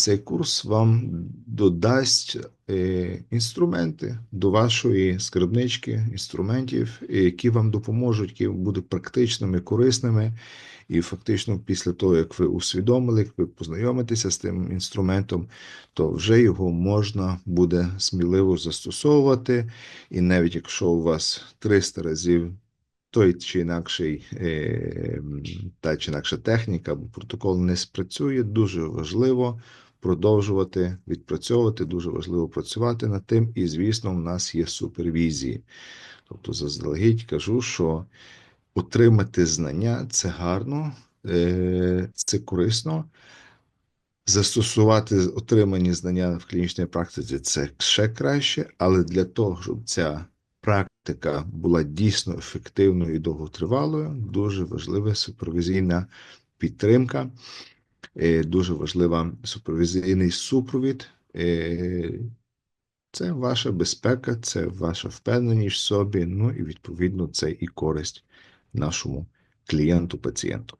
Цей курс вам додасть е, інструменти до вашої скарбнички інструментів, які вам допоможуть, які будуть практичними, корисними. І фактично, після того, як ви усвідомили, як ви познайомитеся з тим інструментом, то вже його можна буде сміливо застосовувати. І навіть якщо у вас 300 разів той чи інакший, е, та чи інакша техніка або протокол не спрацює, дуже важливо продовжувати відпрацьовувати, дуже важливо працювати над тим. І, звісно, в нас є супервізії. Тобто, заздалегідь кажу, що отримати знання це гарно, е, це корисно. Застосувати отримані знання в клінічній практиці це ще краще, але для того, щоб ця практика була дійсно ефективною і довготривалою, дуже важлива супервізійна підтримка, дуже важлива супервізійний супровід. Е, Це ваша безпека, це ваша впевненість в собі, ну і відповідно це і користь нашому клієнту, пацієнту.